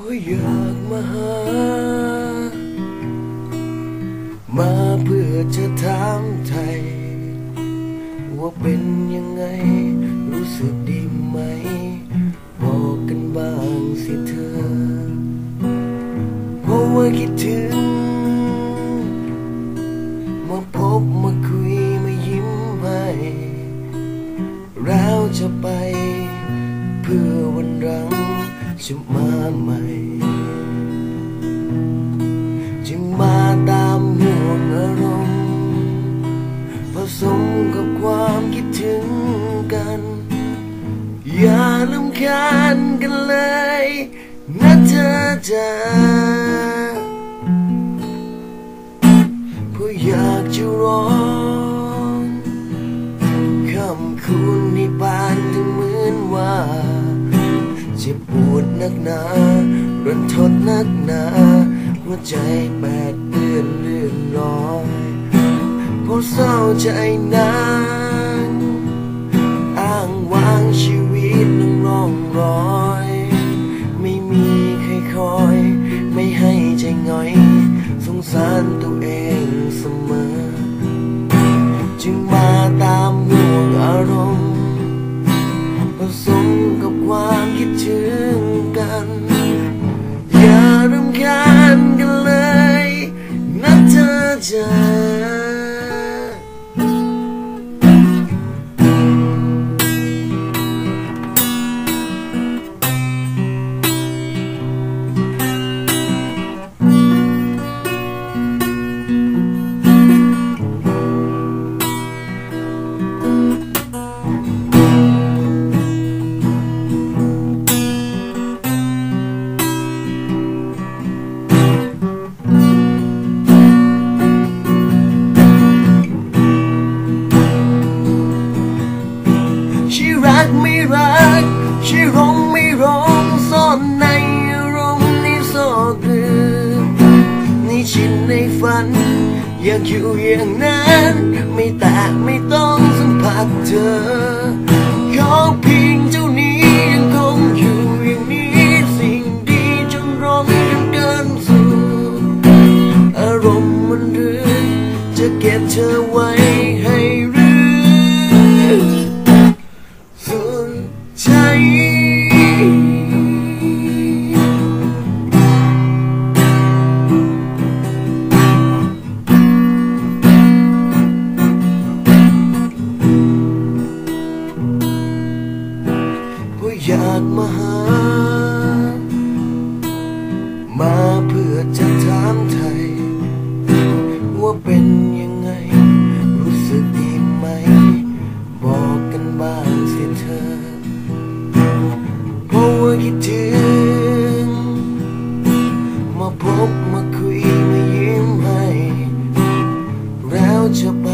ราะอยากมาหา มาเพื่อจะถามไทย ว่าเป็นยังไง รู้สึกดีไหม บอกกันบ้างสิเธอ เพราะว่าคิดถึง มาพบมาคุยมายิ้มให้แล้วจะไป เพื่อวันรัง จะมาใหม่จึงมาตามห่วงอารมณ์ผสมกับความคิดถึงกัน อย่าลำคาญกันเลยนะเธอจ้าเพราะอยากจะร้องคำคืนในบ้า เจ็บปวดนักหนารันทดนักหนาหัวใจแปดเดือนเลื่อนลอยเพราะเศร้าใจนานอ้างว้างชีวิตนั่งร่องรอย ไม่มีใครคอย ไม่ให้ใจง่อย สงสารตัวเองเสมอ จึงมาตามห่วงอารมณ์ผสม กั ในฝัน อยากอยู่อย่างนั้น ไม่แตะไม่ต้องสัมผัสเธอ ขอเพียงเจ้านี้ยังคงอยู่อย่างนี้ สิ่งดีจนร้องจนเกินสู่ อารมณ์มันเรือจะเก็บเธอไว้ มาเพื่อจะถามไทย ว่าเป็นยังไง รู้สึกดีไหม บอกกันบ้างสิเธอ เพราะว่าคิดถึง มาพบมาคุยมายิ้มให้ แล้วจะไป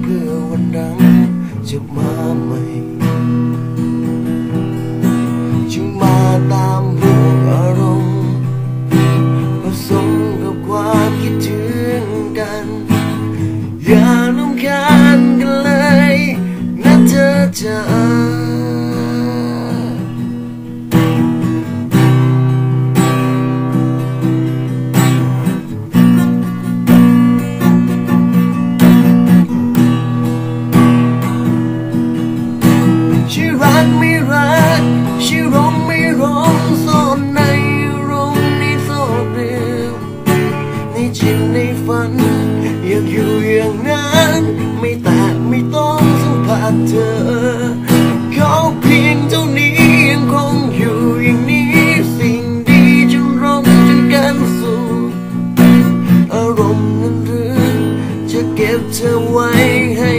เพื่อวันหลังจะมาใหม่จึงมาตาม กไม่รักชีร้องไม่ร้องโซนในอารมณ์ในซเดียวในจิตในฝัน อยากอยู่อย่างนั้น ไม่แตะไม่ต้องสัมผัสเธอเขาเพียงเท่านี้ยังคงอยู่อย่างนี้สิ่งดีจนร้องจนกันสู่อารมณ์นั้นหรือจะเก็บเธอไว้ให้